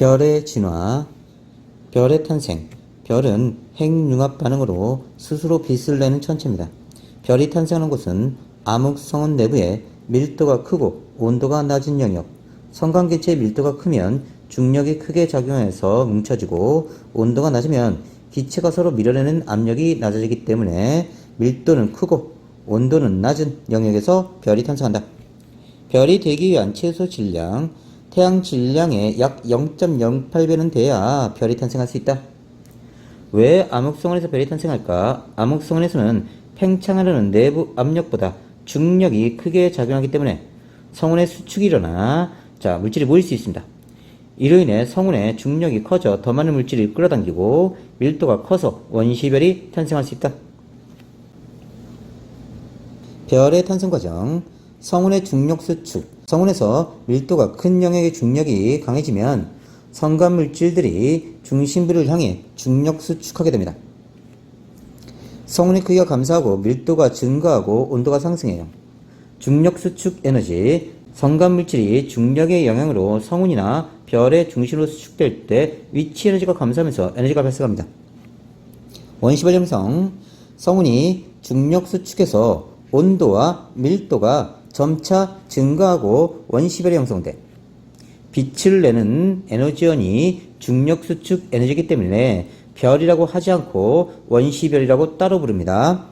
별의 진화, 별의 탄생. 별은 핵융합 반응으로 스스로 빛을 내는 천체입니다. 별이 탄생하는 곳은 암흑성운 내부에 밀도가 크고 온도가 낮은 영역, 성광기체의 밀도가 크면 중력이 크게 작용해서 뭉쳐지고 온도가 낮으면 기체가 서로 밀어내는 압력이 낮아지기 때문에 밀도는 크고 온도는 낮은 영역에서 별이 탄생한다. 별이 되기 위한 최소 질량, 태양 질량의 약 0.08배는 돼야 별이 탄생할 수 있다. 왜 암흑성원에서 별이 탄생할까? 암흑성원에서는 팽창하려는 내부 압력보다 중력이 크게 작용하기 때문에 성운의 수축이 일어나 자 물질이 모일 수 있습니다. 이로 인해 성운의 중력이 커져 더 많은 물질을 끌어당기고 밀도가 커서 원시별이 탄생할 수 있다. 별의 탄생 과정 성운의 중력 수축 성운에서 밀도가 큰 영역의 중력이 강해지면 성간 물질들이 중심부를 향해 중력 수축하게 됩니다. 성운의 크기가 감소하고 밀도가 증가하고 온도가 상승해요. 중력 수축 에너지 성간 물질이 중력의 영향으로 성운이나 별의 중심으로 수축될 때 위치 에너지가 감소하면서 에너지가 발생합니다. 원시별 형성 성운이 중력 수축해서 온도와 밀도가 점차 증가하고 원시별이 형성돼 빛을 내는 에너지원이 중력 수축 에너지이기 때문에 별이라고 하지 않고 원시별이라고 따로 부릅니다.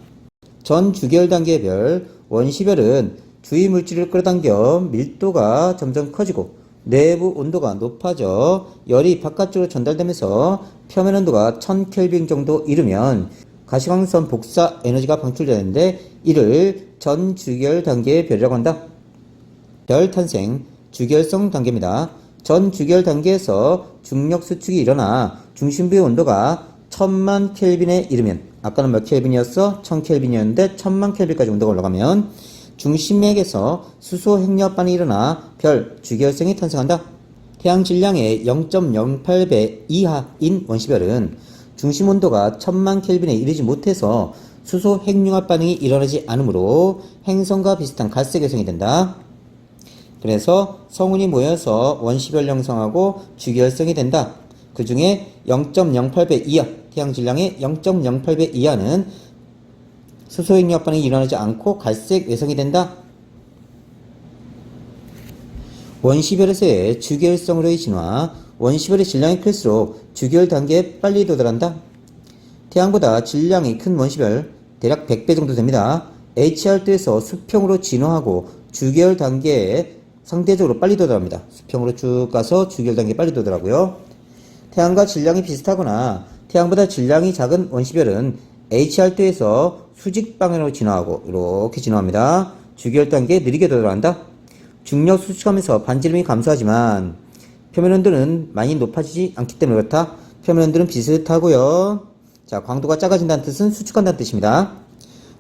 전 주계열 단계의 별, 원시별은 주위 물질을 끌어당겨 밀도가 점점 커지고 내부 온도가 높아져 열이 바깥쪽으로 전달되면서 표면 온도가 1000켈빈 정도 이르면 가시광선 복사 에너지가 방출되는데 이를 전 주계열 단계의 별이라고 한다. 별 탄생 주결성 단계입니다. 전 주결 단계에서 중력 수축이 일어나 중심부의 온도가 1000만 켈빈에 이르면 아까는 몇 켈빈이었어? 1000켈빈이었는데 1000만 켈빈까지 온도가 올라가면 중심맥에서 수소 핵융합 반응이 일어나 별 주결성이 탄생한다. 태양 질량의 0.08배 이하인 원시별은 중심 온도가 1000만 켈빈에 이르지 못해서 수소 핵융합 반응이 일어나지 않으므로 행성과 비슷한 갈색 외성이 된다. 그래서 성운이 모여서 원시별 형성하고 주기혈성이 된다. 그 중에 0.08배 이하, 태양 질량의 0.08배 이하는 수소액력 반응이 일어나지 않고 갈색 외성이 된다. 원시별에서의 주기혈성으로의 진화, 원시별의 질량이 클수록 주기혈 단계에 빨리 도달한다. 태양보다 질량이 큰 원시별, 대략 100배 정도 됩니다. HR도에서 수평으로 진화하고 주기혈 단계에 상대적으로 빨리 도달합니다. 수평으로 쭉 가서 주기열 단계 빨리 도달하고요. 태양과 질량이 비슷하거나 태양보다 질량이 작은 원시별은 HR도에서 수직 방향으로 진화하고 이렇게 진화합니다. 주기열 단계에 느리게 도달한다. 중력 수축하면서 반지름이 감소하지만 표면 온도는 많이 높아지지 않기 때문에 그렇다. 표면 온도는 비슷하고요. 자, 광도가 작아진다는 뜻은 수축한다는 뜻입니다.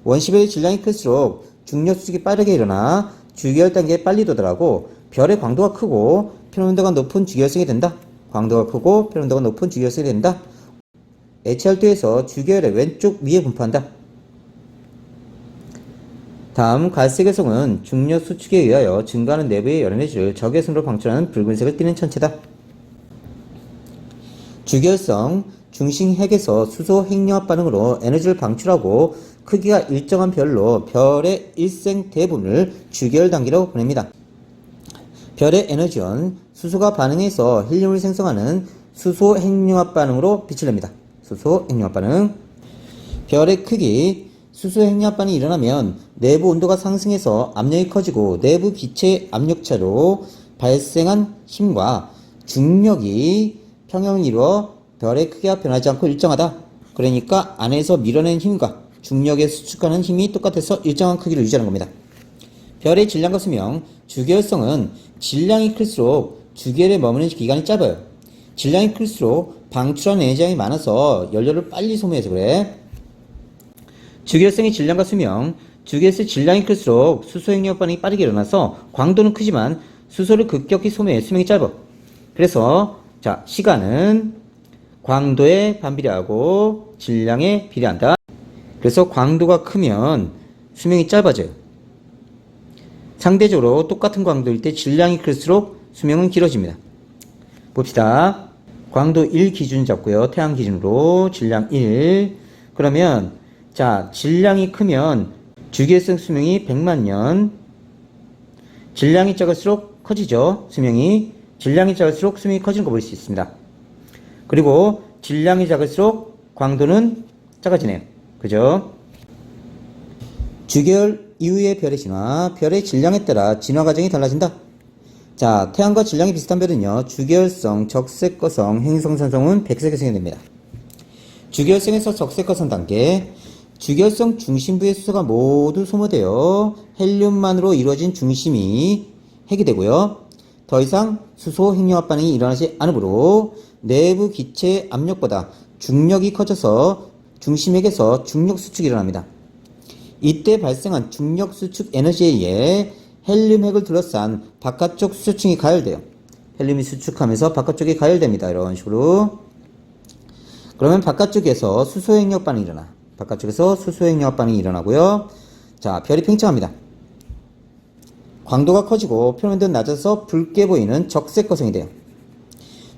원시별의 질량이 클수록 중력 수축이 빠르게 일어나 주기열 단계에 빨리 도달하고 별의 광도가 크고 표면 온도가 높은 주기열성이 된다. 광도가 크고 표면 온도가 높은 주기열성이 된다. HR도에서 주기열의 왼쪽 위에 분포한다. 다음 갈색외성은 중력 수축에 의하여 증가하는 내부의 열에너지를 적외선으로 방출하는 붉은색을 띠는 천체다. 주결성 중심 핵에서 수소 핵융합 반응으로 에너지를 방출하고 크기가 일정한 별로 별의 일생 대부분을 주결 단계로 보냅니다. 별의 에너지원 수소가 반응해서 헬륨을 생성하는 수소 핵융합 반응으로 빛을 냅니다. 수소 핵융합 반응 별의 크기 수소 핵융합 반응이 일어나면 내부 온도가 상승해서 압력이 커지고 내부 기체 압력차로 발생한 힘과 중력이 평형을 이루어 별의 크기가 변하지 않고 일정하다. 그러니까 안에서 밀어낸 힘과 중력에 수축하는 힘이 똑같아서 일정한 크기를 유지하는 겁니다. 별의 질량과 수명, 주기열성은 질량이 클수록 주기열에 머무는 기간이 짧아요. 질량이 클수록 방출하는 에너지량이 많아서 연료를 빨리 소모해서 그래. 주기열성의 질량과 수명, 주기열성 질량이 클수록 수소 핵력 반응이 빠르게 일어나서 광도는 크지만 수소를 급격히 소모해 수명이 짧아. 그래서 자 시간은 광도에 반비례하고 질량에 비례한다. 그래서 광도가 크면 수명이 짧아져요. 상대적으로 똑같은 광도일 때 질량이 클수록 수명은 길어집니다. 봅시다. 광도 1 기준 잡고요. 태양 기준으로 질량 1. 그러면 자 질량이 크면 주기성 수명이 100만 년. 질량이 작을수록 커지죠. 수명이 질량이 작을수록 수명이 커지는 거 볼 수 있습니다. 그리고 질량이 작을수록 광도는 작아지네요. 그죠? 주결 이후의 별의 진화, 별의 질량에 따라 진화 과정이 달라진다. 자, 태양과 질량이 비슷한 별은요, 주결성, 적색거성, 행성산성은 백색거성이 됩니다. 주결성에서 적색거성 단계, 주결성 중심부의 수소가 모두 소모되어 헬륨만으로 이루어진 중심이 핵이 되고요. 더 이상 수소 핵융합 반응이 일어나지 않으므로 내부 기체 압력보다 중력이 커져서 중심핵에서 중력 수축이 일어납니다. 이때 발생한 중력 수축 에너지에 의해 헬륨 핵을 둘러싼 바깥쪽 수소층이 가열돼요. 헬륨이 수축하면서 바깥쪽이 가열됩니다. 이런 식으로. 그러면 바깥쪽에서 수소 핵력 반응이 일어나. 바깥쪽에서 수소 핵력 반응이 일어나고요. 자, 별이 팽창합니다. 광도가 커지고 표면도 낮아서 붉게 보이는 적색 거성이 돼요.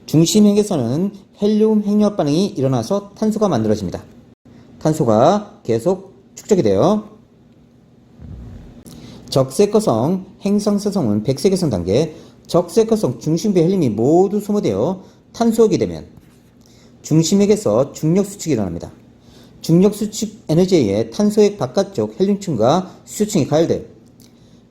중심핵에서는 헬륨 핵융합 반응이 일어나서 탄소가 만들어집니다. 탄소가 계속 축적이 돼요. 적색거성, 행성서성은 백색거성 단계, 적색거성 중심부의 헬륨이 모두 소모되어 탄소가 되면 중심핵에서 중력 수축이 일어납니다. 중력 수축 에너지에 의해 탄소핵 바깥쪽 헬륨층과 수소층이 가열돼요.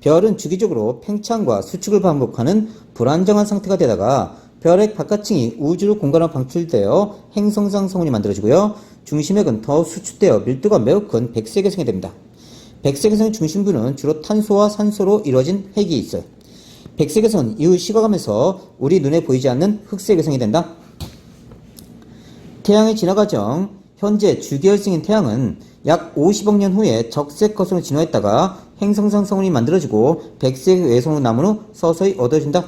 별은 주기적으로 팽창과 수축을 반복하는 불안정한 상태가 되다가 별의 바깥층이 우주로 공간으로 방출되어 행성상 성운이 만들어지고요. 중심핵은 더 수축되어 밀도가 매우 큰 백색의 성이 됩니다. 백색의 성의 중심부는 주로 탄소와 산소로 이루어진 핵이 있어요. 선 이후 식어가면서 우리 눈에 보이지 않는 흑색의 성이 된다. 태양의 진화 과정 현재 주기혈성인 태양은 약 50억 년 후에 적색 거성으로 진화했다가 행성상 성운이 만들어지고 백색 외성으로 나무로 서서히 얻어진다.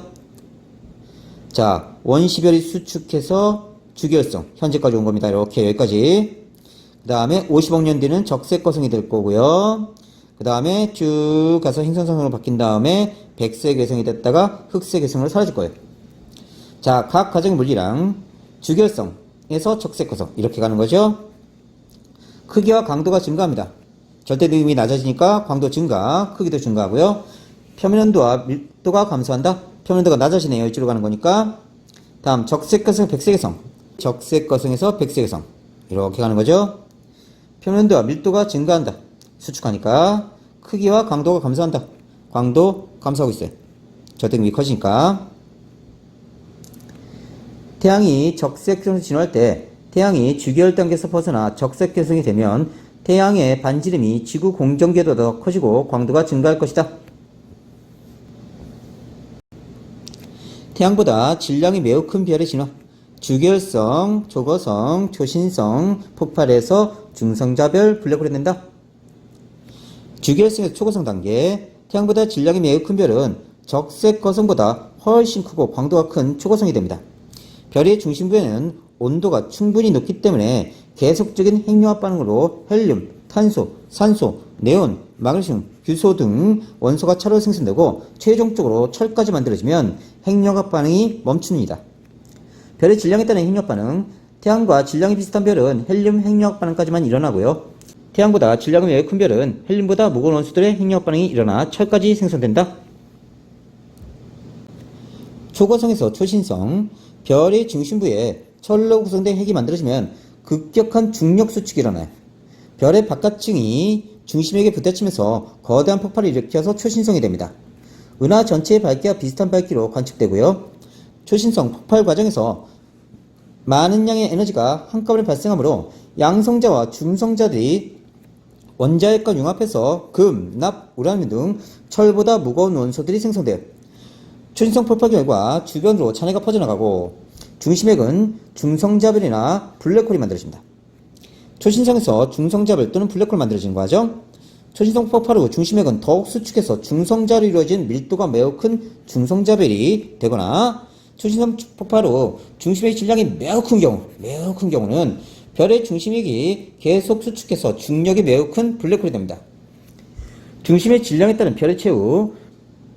자, 원시별이 수축해서 주기혈성 현재까지 온 겁니다. 이렇게 여기까지. 그 다음에 50억 년 뒤는 적색 거성이 될 거고요. 그 다음에 쭉 가서 행성상으로 바뀐 다음에 백색 외성이 됐다가 흑색 외성으로 사라질 거예요. 자, 각 가정의 물리랑 주결성 에서 적색 거성 이렇게 가는 거죠. 크기와 강도가 증가합니다. 절대 느낌이 낮아지니까 광도 증가, 크기도 증가하고요. 표면온도와 밀도가 감소한다. 표면온도가 낮아지네요. 이쪽으로 가는 거니까. 다음 적색 거성, 백색의성. 적색 거성에서 백색의성. 이렇게 가는 거죠. 표면온도와 밀도가 증가한다. 수축하니까 크기와 강도가 감소한다. 광도 감소하고 있어요. 절대 느낌이 커지니까. 태양이 적색성으로 진화할 때 태양이 주기열 단계에서 벗어나 적색 개성이 되면 태양의 반지름이 지구 공전궤도보다 더 커지고 광도가 증가할 것이다. 태양보다 질량이 매우 큰 별의 진화, 주결성, 초거성, 초신성, 폭발해서 중성자별, 블랙홀이 된다. 주결성에서 초거성 단계, 태양보다 질량이 매우 큰 별은 적색 거성보다 훨씬 크고 광도가 큰 초거성이 됩니다. 별의 중심부에는 온도가 충분히 높기 때문에 계속적인 핵융합 반응으로 헬륨, 탄소, 산소, 네온, 마그네슘, 규소 등 원소가 차로 생성되고 최종적으로 철까지 만들어지면 핵융합 반응이 멈춥니다. 별의 질량에 따른 핵융합 반응, 태양과 질량이 비슷한 별은 헬륨 핵융합 반응까지만 일어나고요. 태양보다 질량이 매우 큰 별은 헬륨보다 무거운 원소들의 핵융합 반응이 일어나 철까지 생성된다. 초고성에서 초신성, 별의 중심부에 철로 구성된 핵이 만들어지면 급격한 중력 수축이 일어나요. 별의 바깥층이 중심에게 부딪히면서 거대한 폭발을 일으켜서 초신성이 됩니다. 은하 전체의 밝기와 비슷한 밝기로 관측되고요. 초신성 폭발 과정에서 많은 양의 에너지가 한꺼번에 발생하므로 양성자와 중성자들이 원자핵과 융합해서 금, 납, 우라늄 등 철보다 무거운 원소들이 생성돼요. 초신성 폭발 결과 주변으로 잔해가 퍼져나가고 중심핵은 중성자별이나 블랙홀이 만들어집니다. 초신성에서 중성자별 또는 블랙홀 만들어지는 과정. 초신성 후 중심핵은 더욱 수축해서 중성자로 이루어진 밀도가 매우 큰 중성자별이 되거나 초신성 폭발 후 중심핵 질량이 매우 큰 경우, 매우 큰 경우는 별의 중심핵이 계속 수축해서 중력이 매우 큰 블랙홀이 됩니다. 중심의 질량에 따른 별의 최후,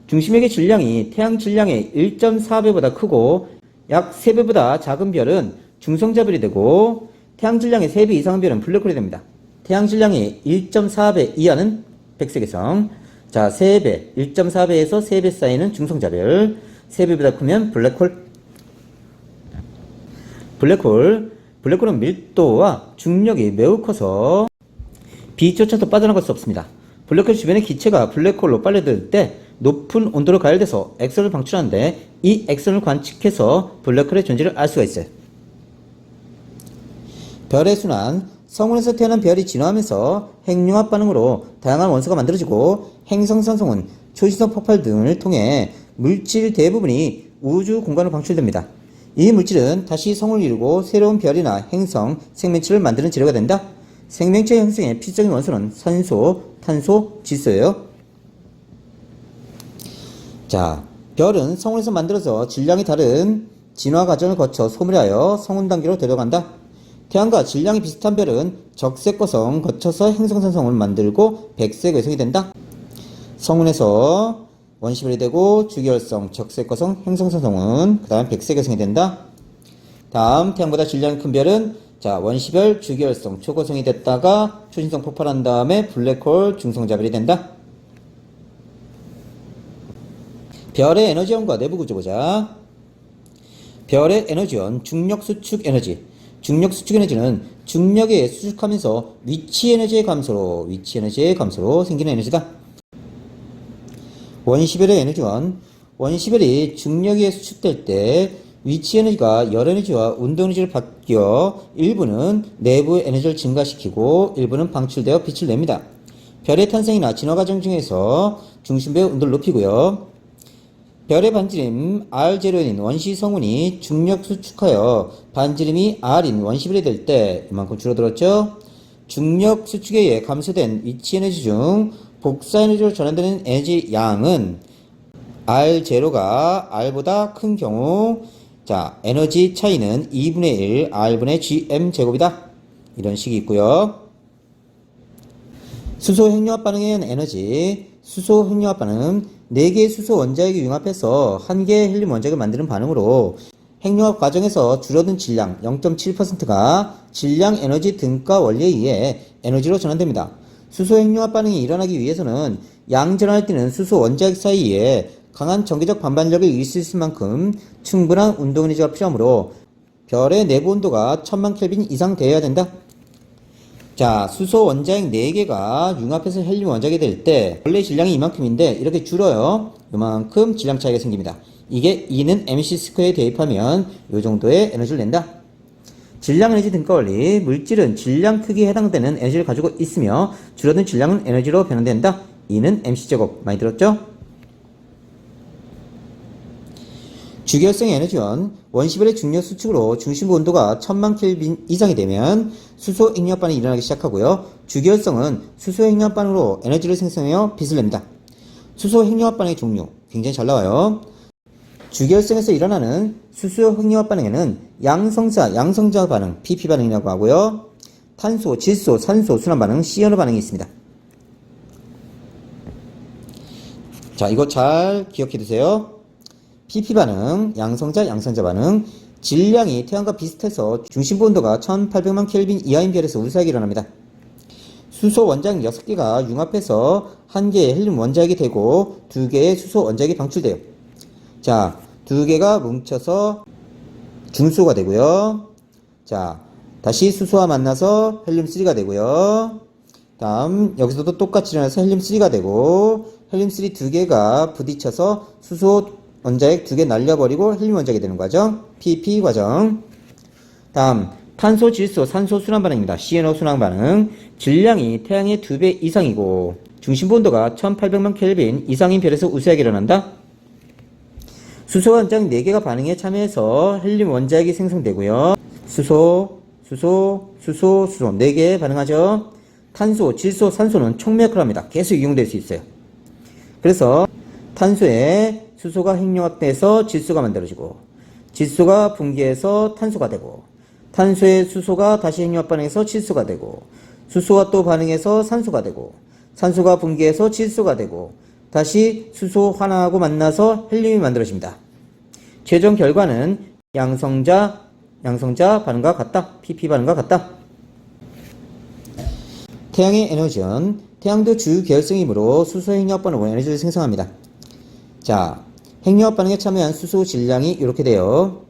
중심핵의 질량이 태양 질량의 1.4배보다 크고 약 3배보다 작은 별은 중성자별이 되고 태양 질량의 3배 이상의 별은 블랙홀이 됩니다. 태양 질량이 1.4배 이하는 백색외성, 자 3배, 1.4배에서 3배 사이는 중성자별, 3배보다 크면 블랙홀. 블랙홀, 블랙홀은 밀도와 중력이 매우 커서 빛조차도 빠져나갈 수 없습니다. 블랙홀 주변의 기체가 블랙홀로 빨려들 때 높은 온도로 가열돼서 액선을 방출하는데 이 액선을 관측해서 블랙홀의 존재를 알 수가 있어요. 별의 순환, 성운에서 태어난 별이 진화하면서 핵융합 반응으로 다양한 원소가 만들어지고 행성산성운, 초신성 폭발 등을 통해 물질 대부분이 우주 공간으로 방출됩니다. 이 물질은 다시 성을 이루고 새로운 별이나 행성, 생명체를 만드는 재료가 된다. 생명체 형성의 필수적인 원소는 산소, 탄소, 질소예요. 자, 별은 성운에서 만들어서 질량이 다른 진화 과정을 거쳐 소멸하여 성운 단계로 데려간다. 태양과 질량이 비슷한 별은 적색 거성 거쳐서 행성산성을 만들고 백색 외성이 된다. 성운에서 원시별이 되고 주기혈성, 적색 거성, 행성산성은 그 다음 백색 외성이 된다. 다음 태양보다 질량이 큰 별은 자 원시별, 주기혈성, 초고성이 됐다가 초신성 폭발한 다음에 블랙홀, 중성자별이 된다. 별의 에너지원과 내부 구조 보자. 별의 에너지원, 중력 수축 에너지. 중력 수축 에너지는 중력에 수축하면서 위치 에너지의 감소로, 위치 에너지의 감소로 생기는 에너지다. 원시별의 에너지원, 원시별이 중력에 수축될 때 위치 에너지가 열 에너지와 운동 에너지를 바뀌어 일부는 내부 에너지를 증가시키고 일부는 방출되어 빛을 냅니다. 별의 탄생이나 진화 과정 중에서 중심부의 온도를 높이고요. 별의 반지름 R0인 원시 성운이 중력 수축하여 반지름이 R인 원시별이 될 때 이만큼 줄어들었죠? 중력 수축에 의해 감소된 위치 에너지 중 복사 에너지로 전환되는 에너지 양은 R0가 R보다 큰 경우 자 에너지 차이는 2분의 1 R분의 GM 제곱이다. 이런 식이 있고요. 수소 핵융합 반응에 의한 에너지 수소 핵융합 반응은 4개의 수소 원자액이 융합해서 1개의 헬륨 원자액을 만드는 반응으로 핵융합 과정에서 줄어든 질량 0.7%가 질량 에너지 등가 원리에 의해 에너지로 전환됩니다. 수소 핵융합 반응이 일어나기 위해서는 양전환을 띠는 수소 원자핵 사이에 강한 전기적 반반력을 이길 수 있을 만큼 충분한 운동 에너지가 필요하므로 별의 내부 온도가 1000만 켈빈 이상 되어야 된다. 자, 수소 원자핵 4개가 융합해서 헬륨 원자핵이 될 때 원래 질량이 이만큼인데 이렇게 줄어요. 이만큼 질량 차이가 생깁니다. 이게 E는 mc 스퀘어에 대입하면 이 정도의 에너지를 낸다. 질량 에너지 등가 원리 물질은 질량 크기에 해당되는 에너지를 가지고 있으며 줄어든 질량은 에너지로 변환된다. E는 mc제곱 많이 들었죠? 주결성 에너지원 원시별의 중력 수축으로 중심부 온도가 1000만 켈빈 이상이 되면 수소 반응이 일어나기 시작하고요. 주결성은 수소 반응으로 에너지를 생성하여 빛을 냅니다. 수소 핵융합 반응의 종류 굉장히 잘 나와요. 주결성에서 일어나는 수소 핵융합 반응에는 양성자, 양성자 반응, PP 반응이라고 하고요. 탄소, 질소, 산소, 순환 반응, 시연호 반응이 있습니다. 자, 이거 잘 기억해 두세요. PP 반응, 양성자, 양성자 반응, 질량이 태양과 비슷해서 중심부 온도가 1800만 켈빈 이하인 별에서 우수하게 일어납니다. 수소 원자핵 6개가 융합해서 한 개의 헬륨 원자핵이 되고 두 개의 수소 원자핵이 방출돼요. 자, 두 개가 뭉쳐서 중수가 되고요. 자, 다시 수소와 만나서 헬륨3가 되고요. 다음 여기서도 똑같이 일어나서 헬륨3가 되고 헬륨3 두 개가 부딪혀서 수소 원자핵 두 개 날려버리고 헬륨 원자핵이 되는 과정. PP 과정. 다음 탄소, 질소, 산소 순환 반응입니다. CNO 순환 반응. 질량이 태양의 두 배 이상이고 중심부 온도가 1800만 켈빈 이상인 별에서 우수하게 일어난다. 수소 원자핵 4개가 반응에 참여해서 헬륨 원자핵이 생성되고요. 수소, 수소, 수소, 수소 4개 반응하죠. 탄소, 질소, 산소는 촉매역을 합니다. 계속 이용될 수 있어요. 그래서 탄소에 수소가 핵융합돼서 질소가 만들어지고 질소가 분기해서 탄소가 되고 탄소에 수소가 다시 핵융합 반응해서 질소가 되고 수소와 또 반응해서 산소가 되고 산소가 분기해서 질소가 되고 다시 수소 하나하고 만나서 헬륨이 만들어집니다. 최종 결과는 양성자, 양성자 반응과 같다. PP 반응과 같다. 태양의 에너지는 태양도 주 결성이므로 수소 핵융합 반응으로 에너지를 생성합니다. 자, 핵융합 반응에 참여한 수소 질량이 이렇게 돼요.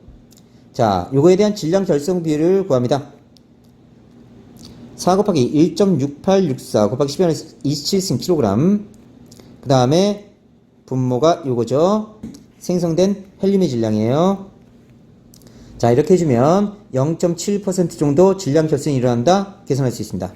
자, 요거에 대한 질량 결성 비율을 구합니다. 4 곱하기 1.6864 곱하기 10의 27승 kg 그 다음에 분모가 요거죠. 생성된 헬륨의 질량이에요. 자, 이렇게 해주면 0.7% 정도 질량 결승이 일어난다 계산할 수 있습니다.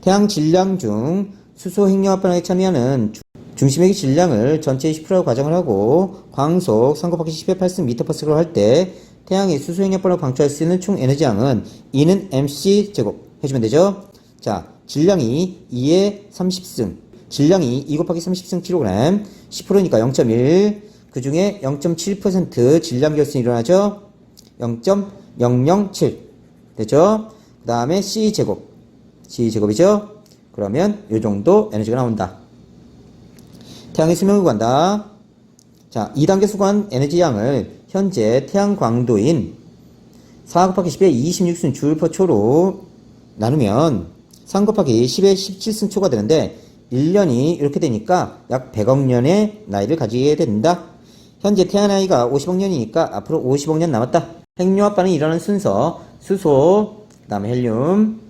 태양 질량 중 수소 핵융합 반응에 참여하는 주- 중심액의 질량을 전체의 10%라고 가정을 하고 광속 3 곱하기 10의 8승 미터 퍼 세컨을 할때 태양의 수소 핵융합 반응을 방출할 수 있는 총 에너지량은 E는 MC 제곱 해주면 되죠. 자, 질량이 2의 30승 질량이 2 곱하기 30승 kg 10%니까 0.1 그 중에 0.7% 질량 결승이 일어나죠. 0.007 됐죠? 그 다음에 C 제곱 C 제곱이죠? 그러면 이 정도 에너지가 나온다. 태양의 수명을 구한다. 자, 2단계 수거한 에너지 양을 현재 태양 광도인 4 곱하기 10의 26승 주율퍼 초로 나누면 3 곱하기 10의 17승 초가 되는데 1년이 이렇게 되니까 약 100억 년의 나이를 가지게 된다. 현재 태양 나이가 50억 년이니까 앞으로 50억 년 남았다. 핵융합 반응이 일어나는 순서 수소, 그 다음에 헬륨,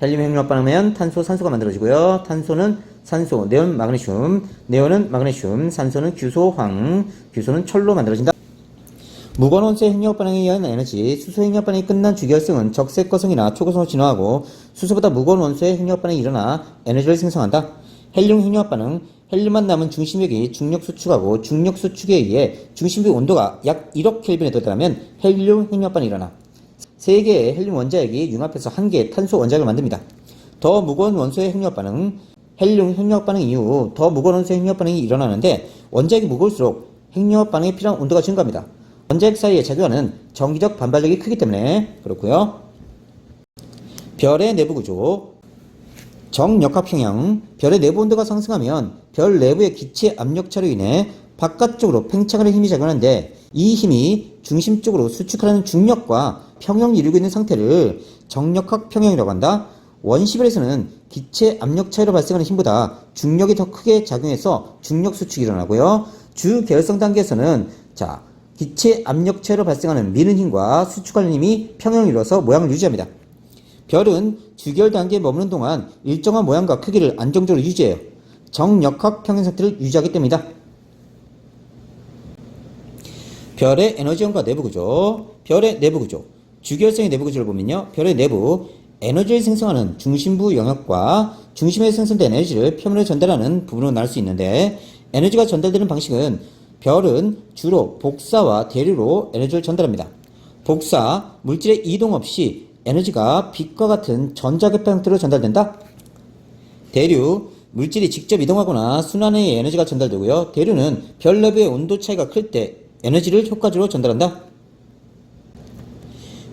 헬륨 핵융합 반응하면 탄소, 산소가 만들어지고요. 탄소는 산소, 네온, 마그네슘, 네온은 마그네슘, 산소는 규소, 황, 규소는 철로 만들어진다. 무건 원소의 핵융합 반응에 의한 에너지, 수소 핵융합 반응이 끝난 주결성은 적색 거성이나 초고성으로 진화하고 수소보다 무거운 원소의 핵융합 반응이 일어나 에너지를 생성한다. 헬륨 핵융합 반응, 헬륨만 남은 중심액이 중력 수축하고 중력 수축에 의해 중심부 온도가 약 1억 켈빈에 도달하면 헬륨 핵융합 반응이 일어나. 세 개의 헬륨 원자핵이 융합해서 한 개의 탄소 원자핵을 만듭니다. 더 무거운 원소의 핵융합 반응, 헬륨 핵융합 반응 이후 더 무거운 원소의 핵융합 반응이 일어나는데 원자핵이 무거울수록 핵융합 반응에 필요한 온도가 증가합니다. 원자핵 사이에 작용하는 정기적 반발력이 크기 때문에 그렇고요. 별의 내부 구조, 정역학 평형, 별의 내부 온도가 상승하면 별 내부의 기체 압력차로 인해 바깥쪽으로 팽창하는 힘이 작용하는데 이 힘이 중심 쪽으로 수축하는 중력과 평형을 이루고 있는 상태를 정역학 평형이라고 한다. 원시별에서는 기체 압력 차이로 발생하는 힘보다 중력이 더 크게 작용해서 중력 수축이 일어나고요. 주 결성 단계에서는 자 기체 압력 차이로 발생하는 미는 힘과 수축하는 힘이 평형을 이뤄서 모양을 유지합니다. 별은 주결 단계에 머무는 동안 일정한 모양과 크기를 안정적으로 유지해요. 정역학 평형 상태를 유지하기 때문이다. 별의 에너지원과 내부 구조, 별의 내부 구조, 주결성의 내부 구조를 보면요. 별의 내부, 에너지를 생성하는 중심부 영역과 중심에 생성된 에너지를 표면에 전달하는 부분으로 나눌 수 있는데, 에너지가 전달되는 방식은 별은 주로 복사와 대류로 에너지를 전달합니다. 복사, 물질의 이동 없이 에너지가 빛과 같은 전자개파 형태로 전달된다. 대류, 물질이 직접 이동하거나 순환의 에너지가 전달되고요. 대류는 별 내부의 온도 차이가 클 때 에너지를 효과적으로 전달한다.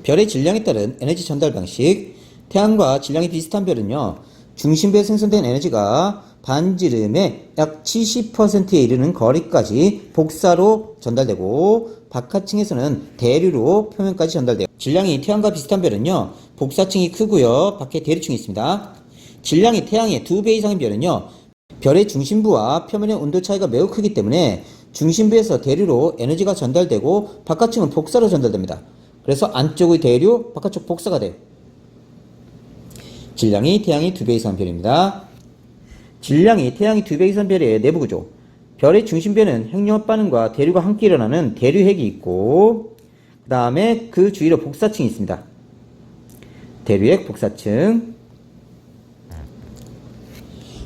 별의 질량에 따른 에너지 전달 방식. 태양과 질량이 비슷한 별은요. 중심부에 생성된 에너지가 반지름의 약 70%에 이르는 거리까지 복사로 전달되고 바깥층에서는 대류로 표면까지 전달돼요. 질량이 태양과 비슷한 별은요. 복사층이 크고요. 밖에 대류층이 있습니다. 질량이 태양의 두배 이상인 별은요. 별의 중심부와 표면의 온도 차이가 매우 크기 때문에 중심부에서 대류로 에너지가 전달되고 바깥층은 복사로 전달됩니다. 그래서 안쪽의 대류, 바깥쪽 복사가 돼요. 질량이 태양이 두배 이상인 별입니다. 질량이 태양이 두배 이상 별의 내부 구조. 별의 중심별은 핵융합 반응과 대류가 함께 일어나는 대류핵이 있고, 그 다음에 그 주위로 복사층이 있습니다. 대류핵 복사층.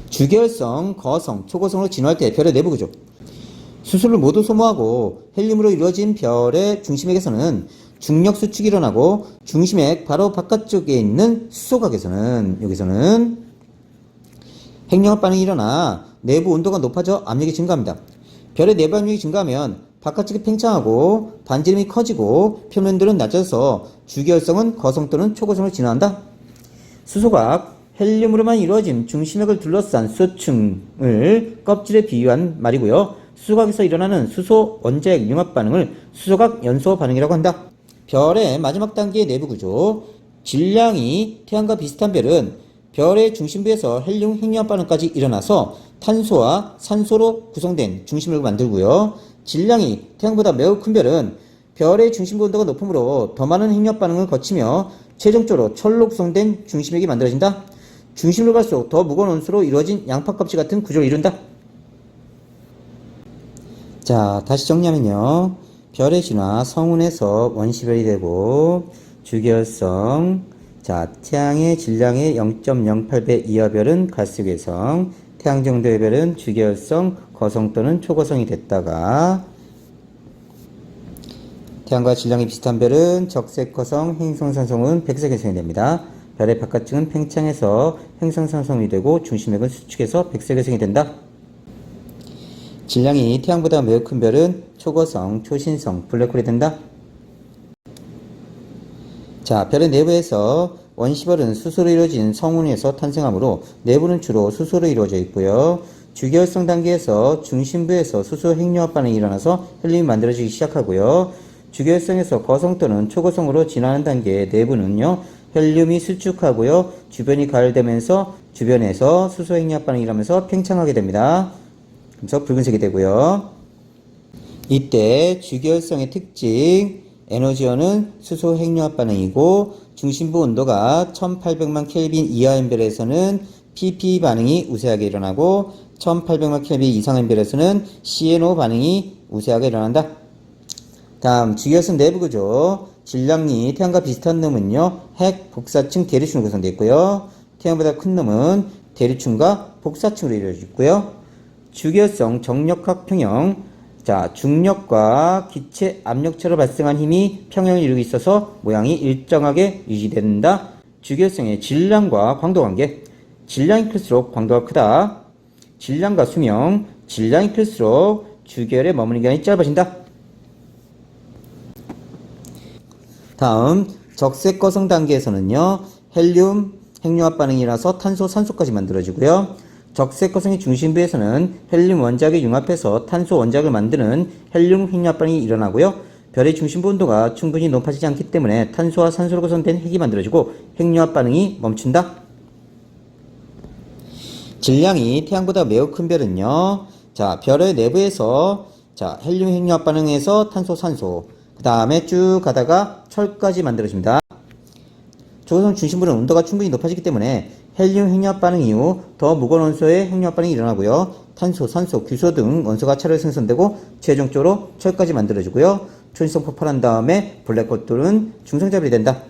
주결성, 거성, 초고성으로 진화할 때 별의 내부 구조. 수소를 모두 소모하고 헬륨으로 이루어진 별의 중심액에서는 중력 수축이 일어나고 중심액 바로 바깥쪽에 있는 수소각에서는 여기서는 핵융합 반응이 일어나 내부 온도가 높아져 압력이 증가합니다. 별의 내부 압력이 증가하면 바깥쪽이 팽창하고 반지름이 커지고 표면들은 낮아져서 주기혈성은 거성 또는 초고성으로 진화한다. 수소각 헬륨으로만 이루어진 중심액을 둘러싼 수소층을 껍질에 비유한 말이고요. 수소각에서 일어나는 수소 원자핵 융합 반응을 수소각 연소 반응이라고 한다. 별의 마지막 단계의 내부 구조. 질량이 태양과 비슷한 별은 별의 중심부에서 헬륨 핵융합 반응까지 일어나서 탄소와 산소로 구성된 중심을 만들고요. 질량이 태양보다 매우 큰 별은 별의 중심부 온도가 높으므로 더 많은 핵융합 반응을 거치며 최종적으로 철로 구성된 중심액이 만들어진다. 중심으로 갈수록 더 무거운 원소로 이루어진 양파 껍질 같은 구조를 이룬다. 자, 다시 정리하면요. 별의 진화 성운에서 원시별이 되고 주계열성 자, 태양의 질량의 0.08배 이하 별은 가스괴성, 태양 정도의 별은 주계열성, 거성 또는 초거성이 됐다가 태양과 질량이 비슷한 별은 적색거성, 행성산성은 백색해성이 됩니다. 별의 바깥층은 팽창해서 행성산성이 되고 중심액은 수축해서 백색해성이 된다. 질량이 태양보다 매우 큰 별은 초거성, 초신성, 블랙홀이 된다. 자, 별의 내부에서 원시별은 수소로 이루어진 성운에서 탄생하므로 내부는 주로 수소로 이루어져 있고요. 주계열성 단계에서 중심부에서 수소 핵융합 반응이 일어나서 헬륨이 만들어지기 시작하고요. 주계열성에서 거성 또는 초거성으로 진화하는 단계의 내부는요. 헬륨이 수축하고요. 주변이 가열되면서 주변에서 수소 핵융합 반응이 일어나면서 팽창하게 됩니다. 그래서 붉은색이 되고요. 이때 주계열성의 특징 에너지원은 수소 핵융합 반응이고 중심부 온도가 1800만 켈빈 이하인 별에서는 PP 반응이 우세하게 일어나고 1800만 켈빈 이상인 별에서는 CNO 반응이 우세하게 일어난다. 다음 주계열성 내부 구조. 질량이 태양과 비슷한 놈은요 핵 복사층 대리층으로 구성되어 있고요. 태양보다 큰 놈은 대리층과 복사층으로 이루어져 있고요. 주계열성 정력학 평형 자 중력과 기체 압력차로 발생한 힘이 평형을 이루고 있어서 모양이 일정하게 유지된다. 주계열성의 질량과 광도 관계. 질량이 클수록 광도가 크다. 질량과 수명. 질량이 클수록 주계열의 머무는 기간이 짧아진다. 다음 적색 거성 단계에서는요 헬륨 핵융합 반응이라서 탄소 산소까지 만들어지고요 적색 거성의 중심부에서는 헬륨 원자를 융합해서 탄소 원자를 만드는 헬륨 핵융합 반응이 일어나고요. 별의 중심부 온도가 충분히 높아지지 않기 때문에 탄소와 산소로 구성된 핵이 만들어지고 핵융합 반응이 멈춘다. 질량이 태양보다 매우 큰 별은요. 자 별의 내부에서 자 헬륨 핵융합 반응에서 탄소 산소 그 다음에 쭉 가다가 철까지 만들어집니다. 조선 중심부는 온도가 충분히 높아지기 때문에 헬륨 핵융합 반응 이후 더 무거운 원소의 핵융합 반응이 일어나고요. 탄소, 산소, 규소 등 원소가 차례 생성되고 최종적으로 철까지 만들어지고요. 초인성 폭발한 다음에 블랙홀 또는 중성자별이 된다.